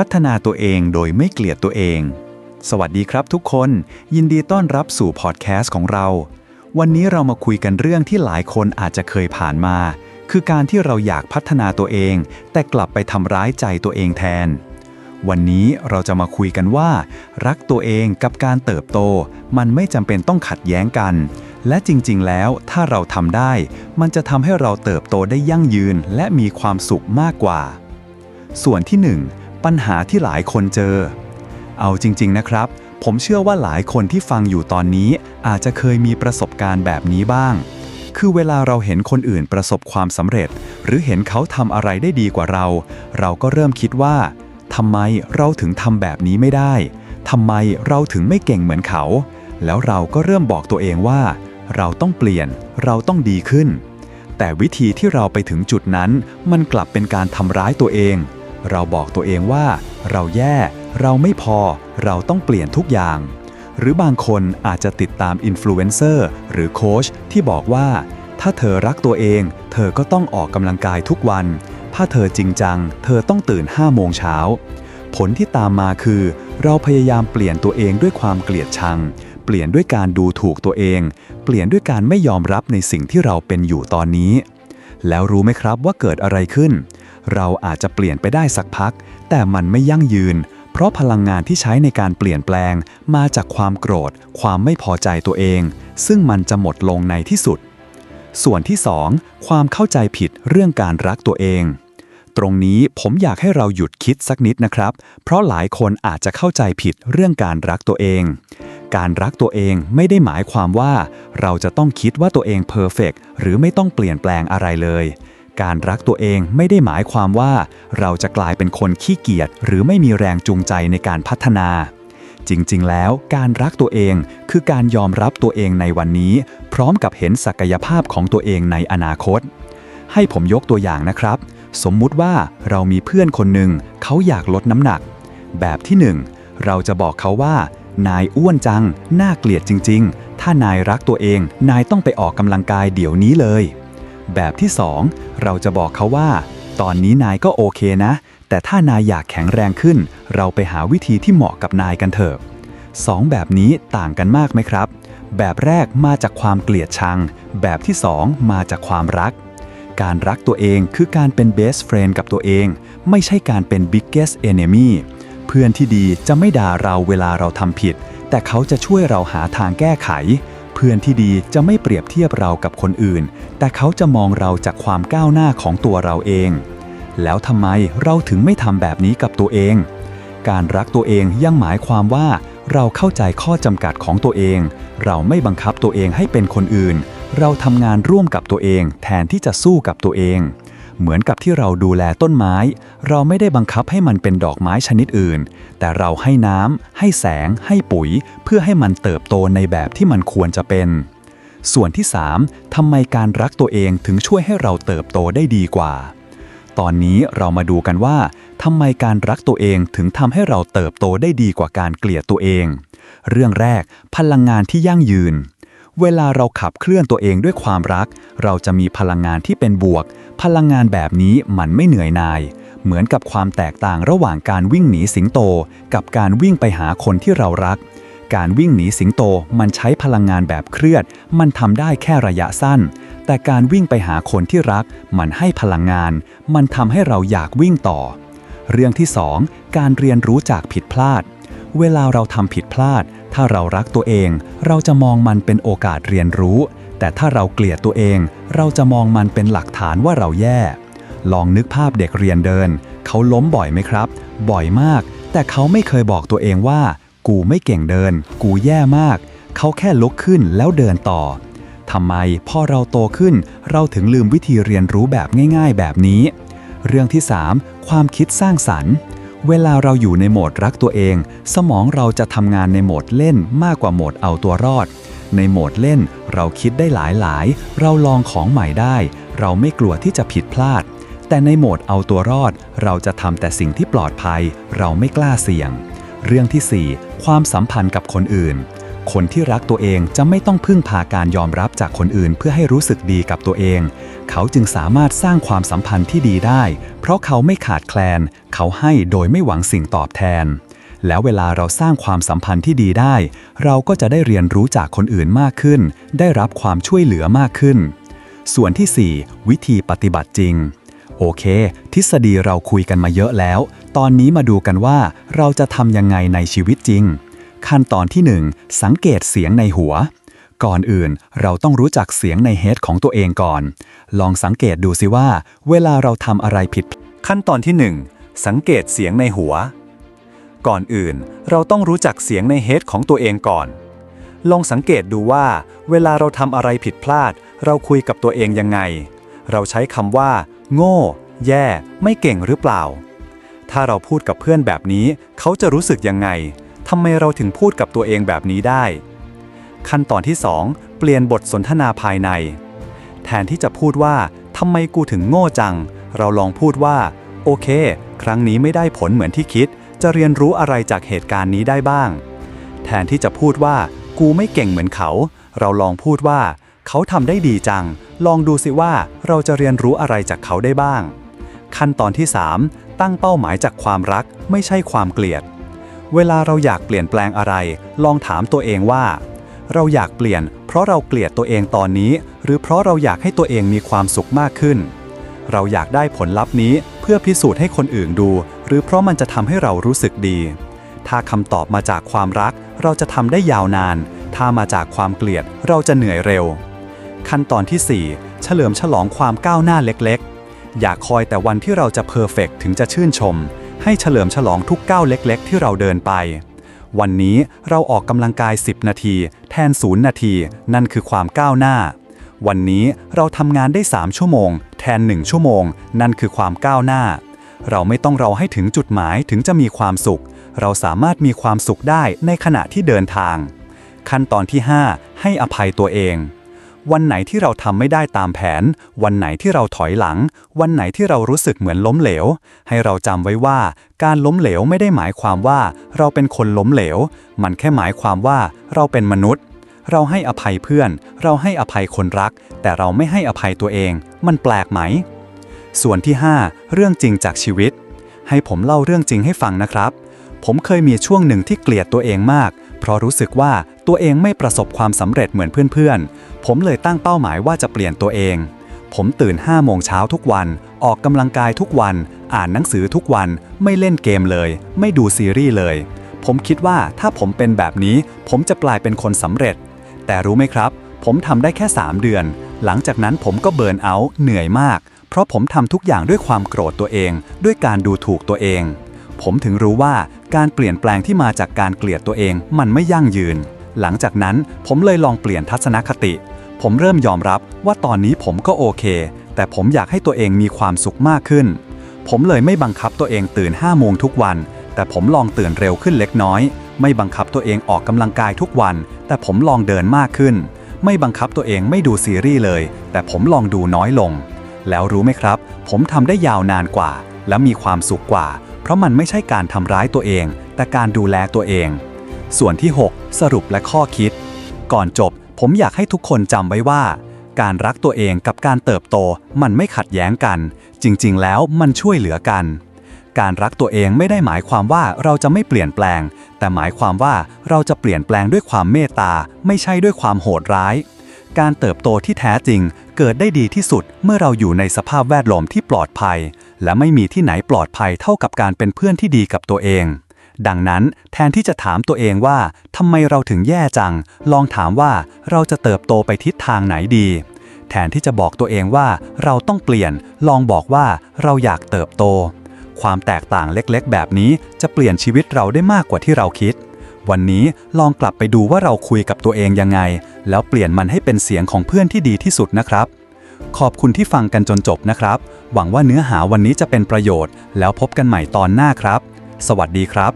พัฒนาตัวเองโดยไม่เกลียดตัวเอง สวัสดีครับทุกคน ยินดีต้อนรับสู่พอดแคสต์ของเรา วันนี้เรามาคุยกันเรื่องที่หลายคนอาจจะเคยผ่านมา คือการที่เราอยากพัฒนาตัวเอง แต่กลับไปทำร้ายใจตัวเองแทน วันนี้เราจะมาคุยกันว่า รักตัวเองกับการเติบโต มันไม่จำเป็นต้องขัดแย้งกัน และจริงๆ แล้วถ้าเราทำได้ มันจะทำให้เราเติบโตได้ยั่งยืนและมีความสุขมากกว่า ส่วนที่ 1 ปัญหาที่หลายคนเจอ เอาจริง ๆ นะครับ ผมเชื่อว่าหลายคนที่ฟังอยู่ตอนนี้อาจจะเคยมีประสบการณ์แบบนี้บ้าง คือเวลาเราเห็นคนอื่นประสบความสำเร็จ หรือเห็นเขาทำอะไรได้ดีกว่าเรา เราก็เริ่มคิดว่าทำไมเราถึงทำแบบนี้ไม่ได้ทำไมเราถึงไม่เก่งเหมือนเขา แล้วเราก็เริ่มบอกตัวเองว่า เราต้องเปลี่ยน เราต้องดีขึ้น แต่วิธีที่เราไปถึงจุดนั้น มันกลับเป็นการทำร้ายตัวเอง เราบอกตัวเองว่า เราแย่ เราไม่พอ เราต้องเปลี่ยนทุกอย่าง หรือบางคนอาจจะติดตามอินฟลูเอนเซอร์หรือโค้ชที่บอกว่า ถ้าเธอรักตัวเอง เธอก็ต้องออกกำลังกายทุกวัน ถ้าเธอจริงจัง เธอต้องตื่น5โมงเช้าผลที่ตามมาคือ เราพยายามเปลี่ยนตัวเองด้วยความเกลียดชัง เปลี่ยนด้วยการดูถูกตัวเอง เปลี่ยนด้วยการไม่ยอมรับในสิ่งที่เราเป็นอยู่ตอนนี้ แล้วรู้ไหมครับว่าเกิดอะไรขึ้น เราอาจจะเปลี่ยนไปได้สักพัก แต่มันไม่ยั่งยืน เพราะพลังงานที่ใช้ในการเปลี่ยนแปลง มาจากความโกรธ ความไม่พอใจตัวเอง ซึ่งมันจะหมดลงในที่สุด ส่วนที่ 2 ความเข้าใจผิดเรื่องการรักตัวเอง ตรงนี้ผมอยากให้เราหยุดคิดสักนิดนะครับ เพราะหลายคนอาจจะเข้าใจผิดเรื่องการรักตัวเองการรักตัวเองไม่ได้หมายความว่า เราจะต้องคิดว่าตัวเองเพอร์เฟกหรือไม่ต้องเปลี่ยนแปลงอะไรเลย การรักตัวเองไม่ได้หมายความว่า เราจะกลายเป็นคนขี้เกียจหรือไม่มีแรงจูงใจในการพัฒนา จริงๆ แล้วการรักตัวเองคือการยอมรับตัวเองในวันนี้ พร้อมกับเห็นศักยภาพของตัวเองในอนาคต ให้ผมยกตัวอย่างนะครับ สมมุติว่าเรามีเพื่อนคนหนึ่งเขาอยากลดน้ำหนัก แบบที่ 1 เราจะบอกเขาว่า นายอ้วนจัง น่าเกลียดจริง ๆ ถ้านายรักตัวเอง นายต้องไปออกกำลังกายเดี๋ยวนี้เลย แบบที่ 2 เราจะบอกเขาว่า ตอนนี้นายก็โอเคนะ แต่ถ้านายอยากแข็งแรงขึ้น เราไปหาวิธีที่เหมาะกับนายกันเถอะสองแบบนี้ต่างกันมากไหมครับ แบบแรกมาจากความเกลียดชัง แบบที่ 2 มาจากความรัก การรักตัวเองคือการเป็น best friend กับตัวเอง ไม่ใช่การเป็น biggest enemy เพื่อนที่ดีจะไม่ด่าเราเวลาเราทำผิด แต่เขาจะช่วยเราหาทางแก้ไข เพื่อนที่ดีจะไม่เปรียบเทียบเรากับคนอื่น แต่เขาจะมองเราจากความก้าวหน้าของตัวเราเอง แล้วทำไมเราถึงไม่ทำแบบนี้กับตัวเอง การรักตัวเองยังหมายความว่า เราเข้าใจข้อจำกัดของตัวเอง เราไม่บังคับตัวเองให้เป็นคนอื่น เราทำงานร่วมกับตัวเอง แทนที่จะสู้กับตัวเอง เหมือนกับที่เราดูแลต้นไม้ เราไม่ได้บังคับให้มันเป็นดอกไม้ชนิดอื่น แต่เราให้น้ำให้แสง ให้ปุ๋ย เพื่อให้มันเติบโตในแบบที่มันควรจะเป็น ส่วนที่ 3ทำไมการรักตัวเองถึงช่วยให้เราเติบโตได้ดีกว่า ตอนนี้เรามาดูกันว่าทำไมการรักตัวเองถึงทำให้เราเติบโตได้ดีกว่าการเกลียดตัวเอง เรื่องแรก พลังงานที่ยั่งยืน เวลาเราขับเคลื่อนตัวเองด้วยความรัก เราจะมีพลังงานที่เป็นบวก พลังงานแบบนี้มันไม่เหนื่อยนาย เหมือนกับความแตกต่างระหว่างการวิ่งหนีสิงโต กับการวิ่งไปหาคนที่เรารัก การวิ่งหนีสิงโตมันใช้พลังงานแบบเครียด มันทำได้แค่ระยะสั้น แต่การวิ่งไปหาคนที่รัก มันให้พลังงาน มันทำให้เราอยากวิ่งต่อ เรื่องที่ 2 การเรียนรู้จากผิดพลาด เวลาเราทำผิดพลาด ถ้าเรารักตัวเอง เราจะมองมันเป็นโอกาสเรียนรู้ แต่ถ้าเราเกลียดตัวเอง เราจะมองมันเป็นหลักฐานว่าเราแย่ ลองนึกภาพเด็กเรียนเดิน เขาล้มบ่อยไหมครับ บ่อยมาก แต่เขาไม่เคยบอกตัวเองว่า กูไม่เก่งเดิน กูแย่มาก เขาแค่ลุกขึ้นแล้วเดินต่อทำไมพอเราโตขึ้น เราถึงลืมวิธีเรียนรู้แบบง่าย ๆ แบบนี้ เรื่องที่ 3 ความคิดสร้างสรรค์ เวลาเราอยู่ในโหมดรักตัวเอง สมองเราจะทำงานในโหมดเล่นมากกว่าโหมดเอาตัวรอด ในโหมดเล่นเราคิดได้หลายๆเราลองของใหม่ได้ เราไม่กลัวที่จะผิดพลาด แต่ในโหมดเอาตัวรอด เราจะทำแต่สิ่งที่ปลอดภัย เราไม่กล้าเสี่ยง เรื่องที่ 4 ความสัมพันธ์กับคนอื่น คนที่รักตัวเองจะไม่ต้องพึ่งพาการยอมรับจากคนอื่นเพื่อให้รู้สึกดีกับตัวเอง เขาจึงสามารถสร้างความสัมพันธ์ที่ดีได้ เพราะเขาไม่ขาดแคลน เขาให้โดยไม่หวังสิ่งตอบแทน แล้วเวลาเราสร้างความสัมพันธ์ที่ดีได้ เราก็จะได้เรียนรู้จากคนอื่นมากขึ้น ได้รับความช่วยเหลือมากขึ้น ส่วนที่ 4 วิธีปฏิบัติจริงโอเค ทฤษฎีเราคุยกันมาเยอะแล้ว ตอนนี้มาดูกันว่าเราจะทำยังไงในชีวิตจริง ขั้นตอนที่ 1 สังเกตเสียงในหัว ก่อนอื่นเราต้องรู้จักเสียงในเฮดของตัวเองก่อน ลองสังเกตดูสิว่า เวลาเราทำอะไรผิด ขั้นตอนที่ 1 สังเกตเสียงในหัว ก่อนอื่นเราต้องรู้จักเสียงในเฮดของตัวเองก่อน ลองสังเกตดูว่า เวลาเราทำอะไรผิดพลาด เราคุยกับตัวเองยังไง เราใช้คำว่า โง่ แย่ ไม่เก่งหรือเปล่า ถ้าเราพูดกับเพื่อนแบบนี้ เขาจะรู้สึกยังไง ทำไมเราถึงพูดกับตัวเองแบบนี้ได้ ขั้นตอนที่ 2 เปลี่ยนบทสนทนาภายใน แทนที่จะพูดว่าทำไมกูถึงโง่จัง เราลองพูดว่า โอเค ครั้งนี้ไม่ได้ผลเหมือนที่คิด จะเรียนรู้อะไรจากเหตุการณ์นี้ได้บ้าง แทนที่จะพูดว่า กูไม่เก่งเหมือนเขา เราลองพูดว่า เขาทำได้ดีจัง ลองดูสิว่าเราจะเรียนรู้อะไรจากเขาได้บ้าง ขั้นตอนที่ 3 ตั้งเป้าหมายจากความรักไม่ใช่ความเกลียด เวลาเราอยากเปลี่ยนแปลงอะไร ลองถามตัวเองว่า เราอยากเปลี่ยน เพราะเราเกลียดตัวเองตอนนี้ หรือเพราะเราอยากให้ตัวเองมีความสุขมากขึ้น เราอยากได้ผลลัพธ์นี้เพื่อพิสูจน์ให้คนอื่นดู หรือเพราะมันจะทำให้เรารู้สึกดี ถ้าคำตอบมาจากความรัก เราจะทำได้ยาวนาน ถ้ามาจากความเกลียดเราจะเหนื่อยเร็ว ขั้นตอนที่ 4 เฉลิมฉลองความก้าวหน้าเล็กๆ อย่าคอยแต่วันที่เราจะเพอร์เฟกถึงจะชื่นชม ให้เฉลิมฉลองทุกก้าวเล็กๆ ที่เราเดินไป วันนี้เราออกกำลังกาย 10 นาที แทน0นาที นั่นคือความก้าวหน้า วันนี้เราทำงานได้ 3 ชั่วโมง แทน 1 ชั่วโมง นั่นคือความก้าวหน้า เราไม่ต้องรอให้ถึงจุดหมายถึงจะมีความสุข เราสามารถมีความสุขได้ในขณะที่เดินทาง ขั้นตอนที่ 5 ให้อภัยตัวเอง วันไหนที่เราทำไม่ได้ตามแผน วันไหนที่เราถอยหลัง วันไหนที่เรารู้สึกเหมือนล้มเหลว ให้เราจำไว้ว่า การล้มเหลวไม่ได้หมายความว่า เราเป็นคนล้มเหลว มันแค่หมายความว่า เราเป็นมนุษย์ เราให้อภัยเพื่อน เราให้อภัยคนรัก แต่เราไม่ให้อภัยตัวเอง มันแปลกไหม ส่วนที่ 5 เรื่องจริงจากชีวิต ให้ผมเล่าเรื่องจริงให้ฟังนะครับ ผมเคยมีช่วงหนึ่งที่เกลียดตัวเองมาก เพราะรู้สึกว่าตัวเองไม่ประสบความสำเร็จเหมือนเพื่อนๆ ผมเลยตั้งเป้าหมายว่าจะเปลี่ยนตัวเอง ผมตื่น5โมงเช้าทุกวัน ออกกำลังกายทุกวัน อ่านหนังสือทุกวัน ไม่เล่นเกมเลย ไม่ดูซีรีส์เลย ผมคิดว่าถ้าผมเป็นแบบนี้ ผมจะกลายเป็นคนสำเร็จ แต่รู้ไหมครับ ผมทำได้แค่ 3 เดือน หลังจากนั้นผมก็เบิร์นเอาท์เหนื่อยมาก เพราะผมทำทุกอย่างด้วยความโกรธตัวเอง ด้วยการดูถูกตัวเองผมถึงรู้ว่า การเปลี่ยนแปลงที่มาจากการเกลียดตัวเองมันไม่ยั่งยืน หลังจากนั้นผมเลยลองเปลี่ยนทัศนคติ ผมเริ่มยอมรับว่าตอนนี้ผมก็โอเค แต่ผมอยากให้ตัวเองมีความสุขมากขึ้น ผมเลยไม่บังคับตัวเองตื่น5โมงทุกวัน แต่ผมลองตื่นเร็วขึ้นเล็กน้อย ไม่บังคับตัวเองออกกำลังกายทุกวัน แต่ผมลองเดินมากขึ้น ไม่บังคับตัวเองไม่ดูซีรีส์เลย แต่ผมลองดูน้อยลง แล้วรู้ไหมครับ ผมทำได้ยาวนานกว่า และมีความสุขกว่า เพราะมันไม่ใช่การทำร้ายตัวเอง แต่การดูแลตัวเอง ส่วนที่ 6 สรุปและข้อคิด ก่อนจบผมอยากให้ทุกคนจำไว้ว่า การรักตัวเองกับการเติบโตมันไม่ขัดแย้งกัน จริง ๆ แล้วมันช่วยเหลือกัน การรักตัวเองไม่ได้หมายความว่าเราจะไม่เปลี่ยนแปลง แต่หมายความว่าเราจะเปลี่ยนแปลงด้วยความเมตตา ไม่ใช่ด้วยความโหดร้าย การเติบโตที่แท้จริง เกิดได้ดีที่สุดเมื่อเราอยู่ในสภาพแวดล้อมที่ปลอดภัย และไม่มีที่ไหนปลอดภัยเท่ากับการเป็นเพื่อนที่ดีกับตัวเอง ดังนั้นแทนที่จะถามตัวเองว่าทำไมเราถึงแย่จัง ลองถามว่าเราจะเติบโตไปทิศทางไหนดี แทนที่จะบอกตัวเองว่าเราต้องเปลี่ยน ลองบอกว่าเราอยากเติบโต ความแตกต่างเล็กๆ แบบนี้จะเปลี่ยนชีวิตเราได้มากกว่าที่เราคิดวันนี้ลองกลับไปดูว่าเราคุยกับตัวเองยังไง แล้วเปลี่ยนมันให้เป็นเสียงของเพื่อนที่ดีที่สุดนะครับ ขอบคุณที่ฟังกันจนจบนะครับ หวังว่าเนื้อหาวันนี้จะเป็นประโยชน์ แล้วพบกันใหม่ตอนหน้าครับ สวัสดีครับ